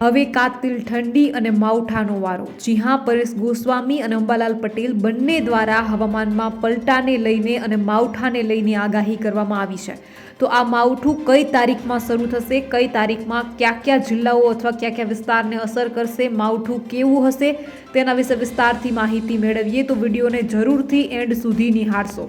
હવે કાતિલ ઠંડી અને માવઠાનો વારો. જી હા પરેશ ગોસ્વામી અને અંબાલાલ પટેલ બંને દ્વારા હવામાનમાં પલટાને લઈને અને માવઠાને લઈને આગાહી કરવામાં આવી છે. તો આ માવઠું કઈ તારીખમાં શરૂ થશે, કઈ તારીખમાં કયા કયા જિલ્લાઓ અથવા કયા કયા વિસ્તારને અસર કરશે, માવઠું કેવું હશે તેના વિશે વિસ્તારથી માહિતી મેળવીએ તો વિડીયોને જરૂરથી એન્ડ સુધી નિહાળશો.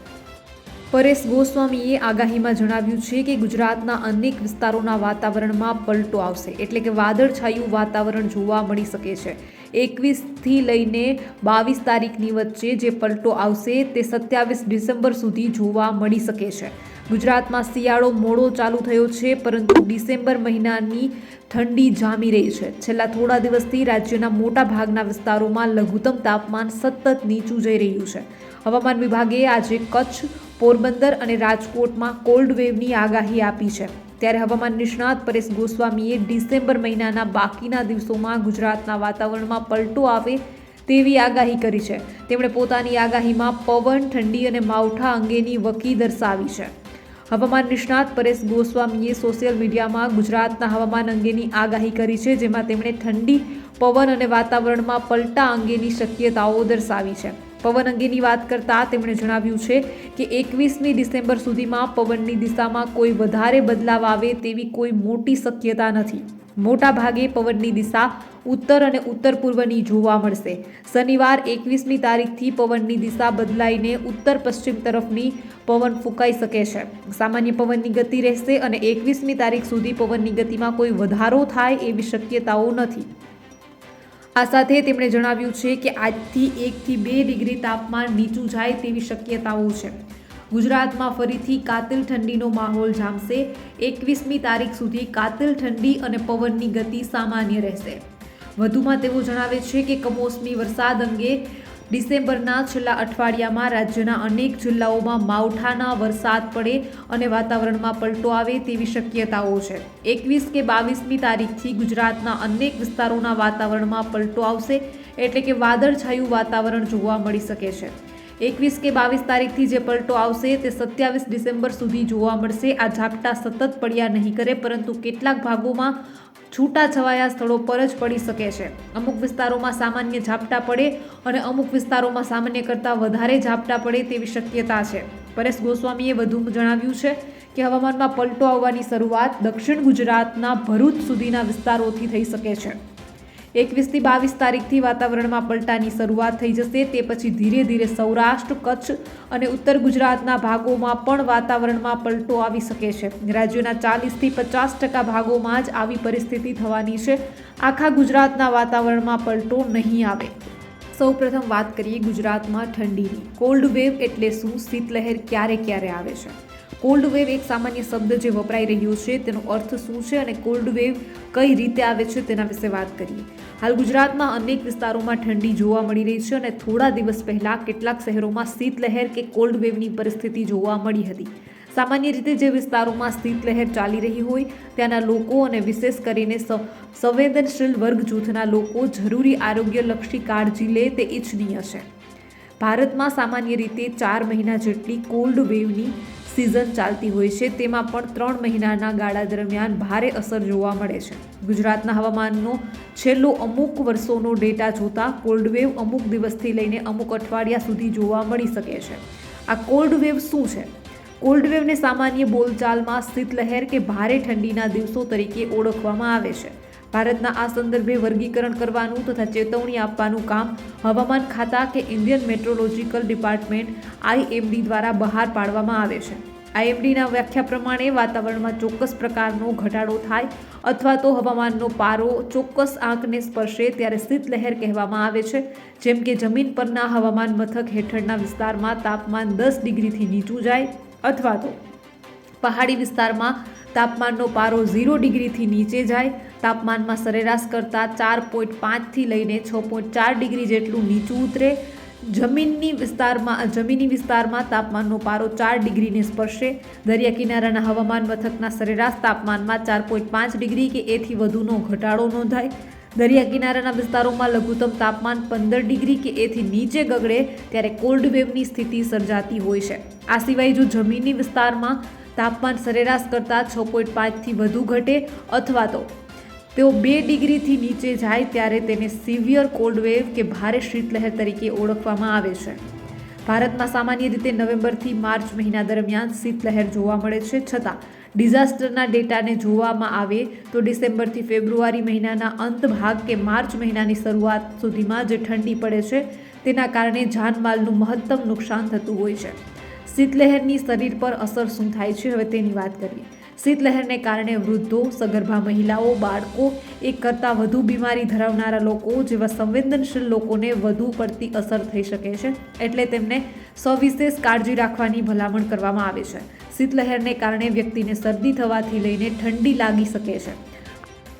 પરેશ ગોસ્વામીએ આગાહીમાં જણાવ્યું છે કે ગુજરાતના અનેક વિસ્તારોના વાતાવરણમાં પલટો આવશે. એટલે કે વાદળછાયું વાતાવરણ જોવા મળી શકે છે. એકવીસથી લઈને બાવીસ તારીખની વચ્ચે જે પલટો આવશે તે સત્યાવીસ ડિસેમ્બર સુધી જોવા મળી શકે છે. ગુજરાતમાં શિયાળો મોડો ચાલુ થયો છે, પરંતુ ડિસેમ્બર મહિનાની ઠંડી જામી રહી છે. છેલ્લા થોડા દિવસથી રાજ્યના મોટા ભાગના વિસ્તારોમાં લઘુત્તમ તાપમાન સતત નીચું જઈ રહ્યું છે. હવામાન વિભાગે આજે કચ્છ પોરબંદર અને રાજકોટમાં કોલ્ડ વેવની આગાહી આપી છે. ત્યારે હવામાન નિષ્ણાત પરેશ ગોસ્વામીએ ડિસેમ્બર મહિનાના બાકીના દિવસોમાં ગુજરાતના વાતાવરણમાં પલટો આવે તેવી આગાહી કરી છે. તેમણે પોતાની આગાહીમાં પવન, ઠંડી અને માવઠા અંગેની વકી દર્શાવી છે. હવામાન નિષ્ણાત પરેશ ગોસ્વામીએ સોશિયલ મીડિયામાં ગુજરાતના હવામાન અંગેની આગાહી કરી છે, જેમાં તેમણે ઠંડી, પવન અને વાતાવરણમાં પલટા અંગેની શક્યતાઓ દર્શાવી છે. પવન અંગેની વાત કરતાં તેમણે જણાવ્યું છે કે એકવીસમી ડિસેમ્બર સુધીમાં પવનની દિશામાં કોઈ વધારે બદલાવ આવે તેવી કોઈ મોટી શક્યતા નથી. મોટા ભાગે પવનની દિશા ઉત્તર અને ઉત્તર પૂર્વની જોવા મળશે. શનિવાર એકવીસમી તારીખથી પવનની દિશા બદલાઈને ઉત્તર પશ્ચિમ તરફની પવન ફૂંકાઈ શકે છે. સામાન્ય પવનની ગતિ રહેશે અને એકવીસમી તારીખ સુધી પવનની ગતિમાં કોઈ વધારો થાય એવી શક્યતાઓ નથી. આ સાથે તેમણે જણાવ્યું છે કે આજથી એકથી બે ડિગ્રી તાપમાન નીચું જાય તેવી શક્યતાઓ છે. ગુજરાતમાં ફરીથી કાતિલ ઠંડીનો માહોલ જામશે. એકવીસમી તારીખ સુધી કાતિલ ઠંડી અને પવનની ગતિ સામાન્ય રહેશે. વધુમાં તેઓ જણાવે છે કે કમોસમી વરસાદ અંગે ડિસેમ્બરના છેલ્લા અઠવાડિયામાં રાજ્યના અનેક જિલ્લાઓમાં માવઠાના વરસાદ પડે અને વાતાવરણમાં પલટો આવે તેવી શક્યતાઓ છે. એકવીસ કે બાવીસમી તારીખથી ગુજરાતના અનેક વિસ્તારોના વાતાવરણમાં પલટો આવશે એટલે કે વાદળછાયું વાતાવરણ જોવા મળી શકે છે. એકવીસ કે બાવીસ તારીખથી જે પલટો આવશે તે સત્યાવીસ ડિસેમ્બર સુધી જોવા મળશે. આ ઝાપટા સતત પડ્યા નહીં કરે, પરંતુ કેટલાક ભાગોમાં છૂટા છવાયા સ્થળો પર જ પડી શકે છે. અમુક વિસ્તારોમાં સામાન્ય ઝાપટા પડે અને અમુક વિસ્તારોમાં સામાન્ય કરતાં વધારે ઝાપટા પડે તેવી શક્યતા છે. પરેશ ગોસ્વામીએ વધુ જણાવ્યું છે કે હવામાનમાં પલટો આવવાની શરૂઆત દક્ષિણ ગુજરાતના ભરૂચ સુધીના વિસ્તારોથી થઈ શકે છે. એકવીસથી બાવીસ તારીખથી વાતાવરણમાં પલટાની શરૂઆત થઈ જશે. તે પછી ધીરે ધીરે સૌરાષ્ટ્ર, કચ્છ અને ઉત્તર ગુજરાતના ભાગોમાં પણ વાતાવરણમાં પલટો આવી શકે છે. રાજ્યના ચાલીસથી પચાસ ટકા ભાગોમાં જ આવી પરિસ્થિતિ થવાની છે. આખા ગુજરાતના વાતાવરણમાં પલટો નહીં આવે. સૌપ્રથમ વાત કરીએ ગુજરાતમાં ઠંડીની. કોલ્ડ વેવ એટલે શું? શીતલહેર ક્યારે ક્યારે આવે છે? કોલ્ડ વેવ એક સામાન્ય શબ્દ જે વપરાઈ રહ્યો છે. તેનો અર્થ શું છે અને કોલ્ડ વેવ કઈ રીતે આવે છે તેના વિશે વાત કરીએ. હાલ ગુજરાતમાં અનેક વિસ્તારોમાં ઠંડી જોવા મળી રહી છે અને થોડા દિવસ પહેલા કેટલાક શહેરોમાં શીતલહેર કે કોલ્ડ વેવની પરિસ્થિતિ જોવા મળી હતી. સામાન્ય રીતે જે વિસ્તારોમાં શીતલહેર ચાલી રહી હોય, ત્યાંના લોકો અને વિશેષ કરીને સંવેદનશીલ વર્ગ જૂથના લોકો જરૂરી આરોગ્યલક્ષી કાળજી લે તે ઇચ્છનીય છે. ભારતમાં સામાન્ય રીતે ચાર મહિના જેટલી કોલ્ડ વેવની સિઝન ચાલતી હોય છે, તેમાં પણ ત્રણ મહિનાના ગાળા દરમિયાન ભારે અસર જોવા મળે છે. ગુજરાતના હવામાનનો છેલ્લો અમુક વર્ષોનો ડેટા જોતા કોલ્ડ વેવ અમુક દિવસથી લઈને અમુક અઠવાડિયા સુધી જોવા મળી શકે છે. આ કોલ્ડ વેવ શું છે? કોલ્ડ વેવને સામાન્ય બોલચાલમાં શીતલહેર કે ભારે ઠંડીના દિવસો તરીકે ઓળખવામાં આવે છે. ભારતના આ સંદર્ભે વર્ગીકરણ કરવાનું તથા ચેતવણી આપવાનું કામ હવામાન ખાતા કે ઇન્ડિયન મેટ્રોલોજીકલ ડિપાર્ટમેન્ટ આઈએમડી દ્વારા બહાર પાડવામાં આવે છે. આઈએમડીના વ્યાખ્યા પ્રમાણે વાતાવરણમાં ચોક્કસ પ્રકારનો ઘટાડો થાય અથવા તો હવામાનનો પારો ચોક્કસ આંકને સ્પર્શે ત્યારે સ્થિત લહેર કહેવામાં આવે છે. જેમ કે જમીન પરના હવામાન મથક હેઠળના વિસ્તારમાં તાપમાન દસ ડિગ્રીથી નીચું જાય અથવા તો પહાડી વિસ્તારમાં તાપમાનનો પારો ઝીરો ડિગ્રીથી નીચે જાય. તાપમાનમાં સરેરાશ કરતાં ચાર પોઈન્ટ પાંચથી લઈને છ પોઈન્ટ ચાર ડિગ્રી જેટલું નીચું ઉતરે. જમીનની વિસ્તારમાં જમીની વિસ્તારમાં તાપમાનનો પારો ચાર ડિગ્રીને સ્પર્શે. દરિયા કિનારાના હવામાન મથકના સરેરાશ તાપમાનમાં ચાર પોઈન્ટ પાંચ ડિગ્રી કે એથી વધુનો ઘટાડો નોંધાય. દરિયા કિનારાના વિસ્તારોમાં લઘુત્તમ તાપમાન પંદર ડિગ્રી કે એથી નીચે ગગડે, ત્યારે કોલ્ડ વેવની સ્થિતિ સર્જાતી હોય છે. આ સિવાય જો જમીની વિસ્તારમાં તાપમાન સરેરાશ કરતાં છ પોઈન્ટ પાંચથી વધુ ઘટે અથવા તો તેઓ બે ડિગ્રીથી નીચે જાય ત્યારે તેને સિવિયર કોલ્ડ વેવ કે ભારે શીતલહેર તરીકે ઓળખવામાં આવે છે. ભારતમાં સામાન્ય રીતે નવેમ્બરથી માર્ચ મહિના દરમિયાન શીતલહેર જોવા મળે છે. છતાં ડિઝાસ્ટરના ડેટાને જોવામાં આવે તો ડિસેમ્બરથી ફેબ્રુઆરી મહિનાના અંત ભાગ કે માર્ચ મહિનાની શરૂઆત સુધીમાં જે ઠંડી પડે છે. તેના કારણે જાનમાલનું મહત્તમ નુકસાન થતું હોય છે. શીતલહેરની શરીર પર અસર શું થાય છે? હવે તેની વાત કરીએ. શીતલહેરને કારણે વૃદ્ધો, સગર્ભા મહિલાઓ, બાળકો એક કરતાં વધુ બીમારી ધરાવનારા લોકો જેવા સંવેદનશીલ લોકોને વધુ પડતી અસર થઈ શકે છે. એટલે તેમને સવિશેષ કાળજી રાખવાની ભલામણ કરવામાં આવે છે. શીતલહેરને કારણે વ્યક્તિને શરદી થવાથી લઈને ઠંડી લાગી શકે છે.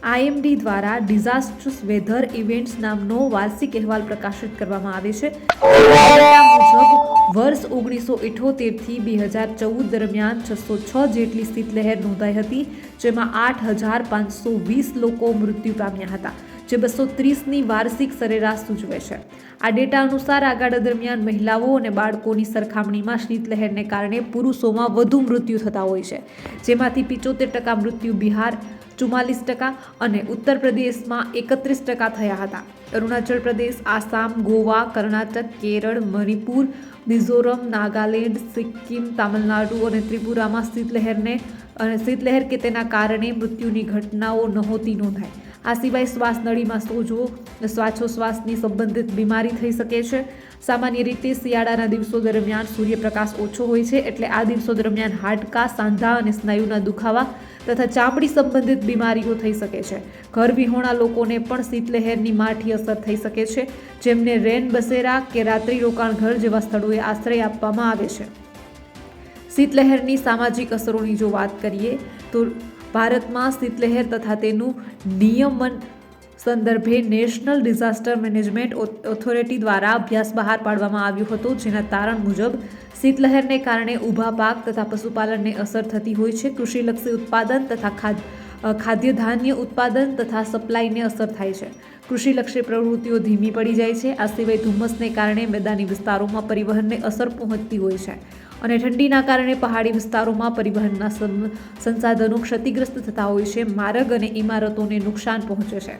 આઈએમડી દ્વારા ડિઝાસ્ટર્સ વેધર ઇવેન્ટ્સ નામનો વાર્ષિક અહેવાલ પ્રકાશિત કરવામાં આવે છે. મુજબ વર્ષ ઓગણીસો ઇઠોતેરથી બે હજાર ચૌદ દરમિયાન છસો છ જેટલી શીતલહેર નોંધાઈ હતી, જેમાં આઠ હજાર પાંચસો વીસ લોકો મૃત્યુ પામ્યા હતા, જે બસો ત્રીસની વાર્ષિક સરેરાશ સૂચવે છે. આ ડેટા અનુસાર આ દરમિયાન મહિલાઓ અને બાળકોની સરખામણીમાં શીતલહેરને કારણે પુરુષોમાં વધુ મૃત્યુ થતા હોય છે, જેમાંથી પિચોતેર ટકા મૃત્યુ બિહાર ચુમ્માલીસ ટકા અને ઉત્તર પ્રદેશમાં એકત્રીસ ટકા થયા હતા. અરુણાચલ પ્રદેશ, આસામ, ગોવા, કર્ણાટક, કેરળ, મણિપુર, મિઝોરમ, નાગાલેન્ડ, સિક્કિમ, તામિલનાડુ અને ત્રિપુરામાં શીતલહેરને અને શીતલહેર કે તેના કારણે મૃત્યુની ઘટનાઓ નહોતી નોંધાઈ. આ સિવાય શ્વાસનળીમાં સોજો શ્વાસોશ્વાસની સંબંધિત બીમારી થઈ શકે છે. સામાન્ય રીતે શિયાળાના દિવસો દરમિયાન સૂર્યપ્રકાશ ઓછો હોય છે એટલે આ દિવસો દરમિયાન હાડકા, સાંધા અને સ્નાયુના દુખાવા તથા ચામડી સંબંધિત બીમારીઓ થઈ શકે છે. ઘર વિહોણા લોકોને પણ શીતલહેરની માઠી અસર થઈ શકે છે, જેમને રેન બસેરા કે રાત્રિ રોકાણ ઘર જેવા સ્થળોએ આશ્રય આપવામાં આવે છે. શીતલહેરની સામાજિક અસરોની જો વાત કરીએ તો ભારતમાં શીતલહેર તથા તેનું નિયમન સંદર્ભે નેશનલ ડિઝાસ્ટર મેનેજમેન્ટ ઓથોરિટી દ્વારા અભ્યાસ બહાર પાડવામાં આવ્યો હતો, જેના તારણ મુજબ શીતલહેરને કારણે ઊભા પાક તથા પશુપાલનને અસર થતી હોય છે. કૃષિલક્ષી ઉત્પાદન તથા ખાદ ખાદ્ય ધાન્ય ઉત્પાદન તથા સપ્લાયને અસર થાય છે. કૃષિલક્ષી પ્રવૃત્તિઓ ધીમી પડી જાય છે. આ સિવાય ધુમ્મસને કારણે મેદાની વિસ્તારોમાં પરિવહનને અસર પહોંચતી હોય છે. અને ઠંડીના કારણે પહાડી વિસ્તારોમાં પરિવહનના સંસાધનો ક્ષતિગ્રસ્ત થતા હોય છે, માર્ગ અને ઇમારતોને નુકસાન પહોંચે છે.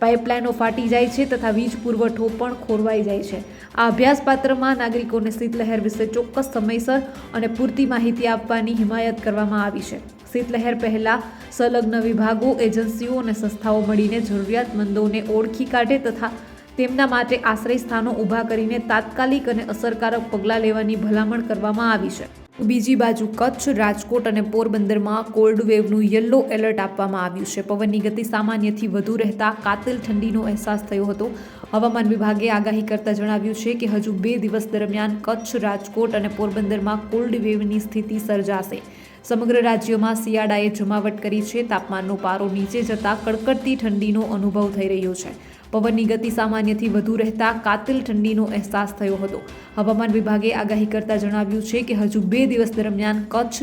પાઇપલાઇનો ફાટી જાય છે તથા વીજ પુરવઠો પણ ખોરવાઈ જાય છે. આ અભ્યાસપાત્રમાં નાગરિકોને શીતલહેર વિશે ચોક્કસ સમયસર અને પૂરતી માહિતી આપવાની હિમાયત કરવામાં આવી છે. શીતલહેર પહેલાં સંલગ્ન વિભાગો, એજન્સીઓ અને સંસ્થાઓ મળીને જરૂરિયાતમંદોને ઓળખી કાઢે તથા તેમના માટે આશ્રય સ્થાનો ઊભા કરીને તાત્કાલિક અને અસરકારક પગલાં લેવાની ભલામણ કરવામાં આવી છે. બીજી બાજુ કચ્છ, રાજકોટ અને પોરબંદરમાં કોલ્ડ વેવનું યલો એલર્ટ આપવામાં આવ્યું છે. પવનની ગતિ સામાન્યથી વધુ રહેતા કાતિલ ઠંડીનો અહેસાસ થયો હતો. હવામાન વિભાગે આગાહી કરતા જણાવ્યું છે કે હજુ બે દિવસ દરમિયાન કચ્છ, રાજકોટ અને પોરબંદરમાં કોલ્ડ વેવની સ્થિતિ સર્જાશે. સમગ્ર રાજ્યમાં શિયાળાએ જમાવટ કરી છે. તાપમાનનો પારો નીચે જતાં કડકડતી ઠંડીનો અનુભવ થઈ રહ્યો છે. પવનની ગતિ સામાન્યથી વધુ રહેતા કાતિલ ઠંડીનો અહેસાસ થયો હતો. હવામાન વિભાગે આગાહી કરતા જણાવ્યું છે કે હજુ બે દિવસ દરમિયાન કચ્છ,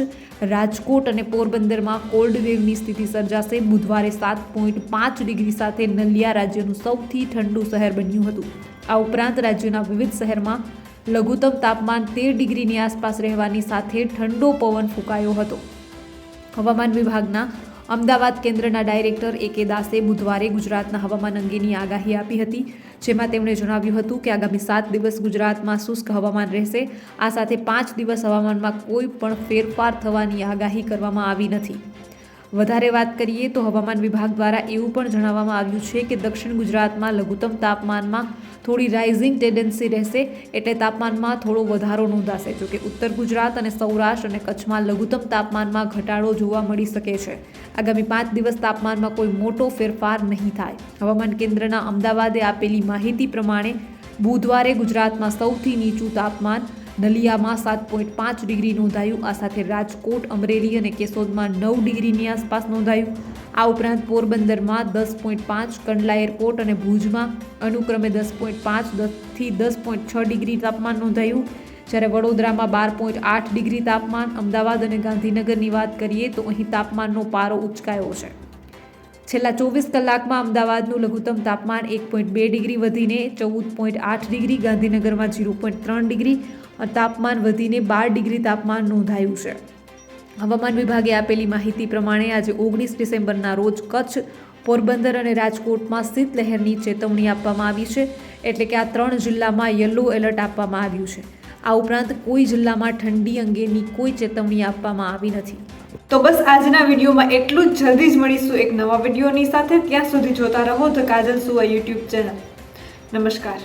રાજકોટ અને પોરબંદરમાં કોલ્ડ વેવની સ્થિતિ સર્જાશે. બુધવારે સાત પોઈન્ટ પાંચ ડિગ્રી સાથે નલિયા રાજ્યનું સૌથી ઠંડુ શહેર બન્યું હતું. આ ઉપરાંત રાજ્યના વિવિધ શહેરમાં લઘુત્તમ તાપમાન તેર ડિગ્રીની આસપાસ રહેવાની સાથે ઠંડો પવન ફૂંકાયો હતો. હવામાન વિભાગના અમદાવાદ કેન્દ્રના ડાયરેક્ટર એ કે દાસે બુધવારે ગુજરાતના હવામાન અંગેની આગાહી આપી હતી, જેમાં તેમણે જણાવ્યું હતું કે આગામી સાત દિવસ ગુજરાતમાં શુષ્ક હવામાન રહેશે. આ સાથે પાંચ દિવસ હવામાનમાં કોઈ પણ ફેરફાર થવાની આગાહી કરવામાં આવી નથી. વધારે વાત કરીએ તો હવામાન વિભાગ દ્વારા એવું પણ જણાવવામાં આવ્યું છે કે દક્ષિણ ગુજરાતમાં લઘુત્તમ તાપમાનમાં થોડી રાઇઝિંગ ટેન્ડન્સી રહેશે એટલે તાપમાનમાં થોડો વધારો નોંધાશે, જોકે ઉત્તર ગુજરાત અને સૌરાષ્ટ્ર અને કચ્છમાં લઘુત્તમ તાપમાનમાં ઘટાડો જોવા મળી શકે છે. આગામી પાંચ દિવસ તાપમાનમાં કોઈ મોટો ફેરફાર નહીં થાય. હવામાન કેન્દ્રના અમદાવાદે આપેલી માહિતી પ્રમાણે બુધવારે ગુજરાતમાં સૌથી નીચું તાપમાન નલિયામાં સાત પોઈન્ટ પાંચ ડિગ્રી નોંધાયું. આ સાથે રાજકોટ, અમરેલી અને કેશોદમાં નવ ડિગ્રીની આસપાસ નોંધાયું. આ ઉપરાંત પોરબંદરમાં દસ પોઈન્ટ પાંચ, કંડલા એરપોર્ટ અને ભુજમાં અનુક્રમે દસ પોઈન્ટ પાંચ, દસથી દસ પોઈન્ટ છ ડિગ્રી તાપમાન નોંધાયું. જ્યારે વડોદરામાં બાર પોઈન્ટ આઠ ડિગ્રી તાપમાન, અમદાવાદ અને ગાંધીનગરની વાત કરીએ તો અહીં તાપમાનનો પારો ઉચકાયો છે. છેલ્લા ચોવીસ કલાકમાં અમદાવાદનું લઘુત્તમ તાપમાન એક પોઈન્ટ બે ડિગ્રી વધીને ચૌદ પોઈન્ટ આઠ ડિગ્રી, ગાંધીનગરમાં ઝીરો પોઈન્ટ ત્રણ ડિગ્રી તાપમાન વધીને બાર ડિગ્રી તાપમાન નોંધાયું છે. હવામાન વિભાગે આપેલી માહિતી પ્રમાણે આજે ઓગણીસ ડિસેમ્બરના રોજ કચ્છ, પોરબંદર અને રાજકોટમાં શીતલહેરની ચેતવણી આપવામાં આવી છે. એટલે કે આ ત્રણ જિલ્લામાં યલો એલર્ટ આપવામાં આવ્યું છે. આ ઉપરાંત કોઈ જિલ્લામાં ઠંડી અંગેની કોઈ ચેતવણી આપવામાં આવી નથી. તો બસ આજના વિડીયોમાં એટલું જ. જલ્દી જ મળીશું એક નવા વિડીયોની સાથે. ત્યાં સુધી જોતા રહો ધ કાજલ સુવા યુટ્યુબ ચેનલ. નમસ્કાર.